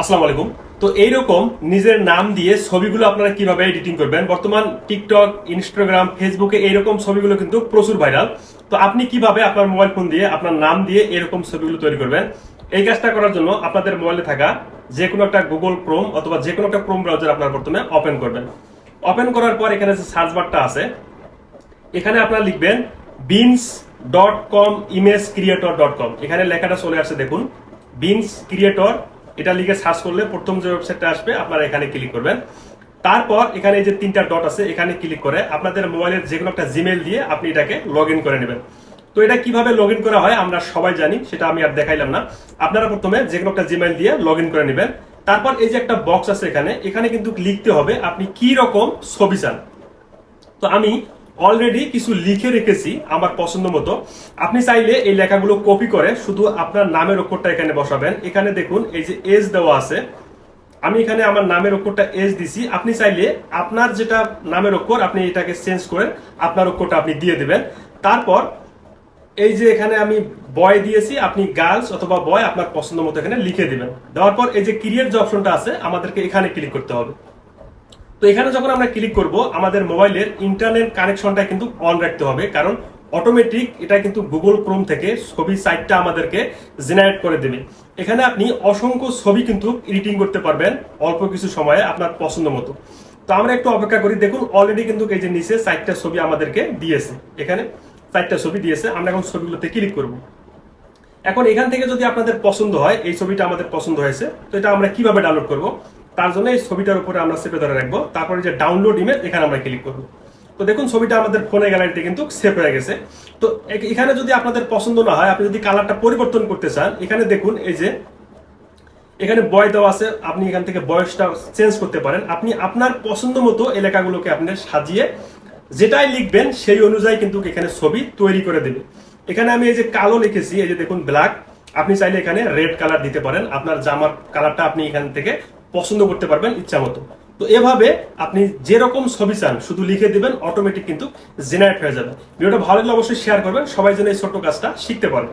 আসসালামু আলাইকুম। তো এইরকম নিজের নাম দিয়ে ছবিগুলো আপনারা কীভাবে এডিটিং করবেন? বর্তমান টিকটক ইনস্টাগ্রাম ফেসবুকে এইরকম ছবিগুলো কিন্তু প্রচুর ভাইরাল তো আপনি কীভাবে আপনার মোবাইল ফোন দিয়ে, আপনার নাম দিয়ে এরকম ছবিগুলো তৈরি করবেন? এই কাজটা করার জন্য আপনাদের মোবাইলে থাকা যে কোনো একটা গুগল ক্রোম অথবা যে কোনো একটা ক্রোম ব্রাউজার আপনার প্রথমে ওপেন করবেন। ওপেন করার পর এখানে যে সার্চ বারটা আছে, এখানে আপনারা লিখবেন Bing's dot com image creator dot com এখানে লেখাটা চলে আসছে, দেখুন। বিনস ক্রিয়েটর এটা লিখে সার্চ করলে প্রথম যে ওয়েবসাইটটা আসবে, আপনারা এখানে ক্লিক করবেন। তারপর এখানে যে তিনটা ডট আছে, এখানে ক্লিক করে আপনাদের মোবাইলের যে কোনো একটা জিমেল দিয়ে আপনি এটাকে লগ করে নেবেন। তো এটা কীভাবে লগ করা হয় আমরা সবাই জানি, সেটা আমি আর দেখাইলাম না। আপনারা প্রথমে যে কোনো একটা জিমেল দিয়ে লগ করে নেবেন। তারপর এই যে একটা বক্স আছে এখানে এখানে কিন্তু লিখতে হবে আপনি কি রকম ছবি চান। তো আমি অলরেডি কিছু লিখে রেখেছি আমার পছন্দ মতো। আপনি চাইলে এই লেখাগুলো কপি করে শুধু আপনার নামের অক্ষরটা এখানে বসাবেন। এখানে দেখুন, এই যে এজ দেওয়া আছে। আমি এখানে আমার নামের অক্ষরটা এজ দিছি। আপনি চাইলে আপনার যেটা নামের অক্ষর, আপনি এটাকে চেঞ্জ করে আপনার অক্ষরটা আপনি দিয়ে দেবেন। তারপর এই যে এখানে আমি বয় দিয়েছি, আপনি গার্লস অথবা বয় আপনার পছন্দ মতো এখানে লিখে দিবেন। দেওয়ার পর এই যে ক্রিয়েট যে অপশনটা আছে, আমাদেরকে এখানে ক্লিক করতে হবে। তো এখানে যখন আমরা ক্লিক করব, আমাদের মোবাইলের ইন্টারনেট কানেকশনটা কিন্তু অন রাখতে হবে, কারণ অটোমেটিক এটা কিন্তু গুগল ক্রোম থেকে ছবি সাইটটা আমাদেরকে জেনারেট করে দেবে। এখানে আপনি অসংখ্য ছবি কিন্তু এডিটিং করতে পারবেন অল্প কিছু সময়ে আপনার পছন্দ মতো। তো আমরা একটু অপেক্ষা করি, দেখুন অলরেডি কিন্তু এই যে নিচে সাইটটা ছবি আমাদেরকে দিয়েছে, এখানে চারটা ছবি দিয়েছে, আমরা এখন ছবিগুলোতে ক্লিক করব। এখন এখান থেকে যদি আপনাদের পছন্দ হয়, এই ছবিটা আমাদের পছন্দ হয়েছে, তো এটা আমরা কীভাবে ডাউনলোড করব? তার জন্য এই ছবিটার উপরে আমরা চেপে ধরে রাখব। তারপরে যে ডাউনলোড ইমেজ এখানে আমরা ক্লিক করব। তো দেখুন, ছবিটা আমাদের ফোনে গ্যালারিতে কিন্তু সেভ হয়ে গেছে। তো এখানে যদি আপনাদের পছন্দ না হয়, আপনি যদি কালারটা পরিবর্তন করতে চান, এখানে দেখুন এই যে, এখানে বয় দেওয়া আছে। আপনি এখান থেকে বয়সটা চেঞ্জ করতে পারেন। আপনি আপনার পছন্দ মতো এলাকাগুলোকে আপনি সাজিয়ে যেটাই লিখবেন, সেই অনুযায়ী কিন্তু এখানে ছবি তৈরি করে দেবে। এখানে আমি এই যে কালো লিখেছি, এই যে দেখুন ব্ল্যাক আপনি চাইলে এখানে রেড কালার দিতে পারেন। আপনার জামার কালারটা আপনি এখান থেকে পছন্দ করতে পারবেন ইচ্ছা মতো। তো এভাবে আপনি যেরকম ছবি চান, শুধু লিখে দিবেন অটোমেটিক কিন্তু জেনারেট হয়ে যাবে। ভিডিওটা ভালো লাগলে অবশ্যই শেয়ার করবেন, সবাই যেন এই ছোট্ট কাজটা শিখতে পারেন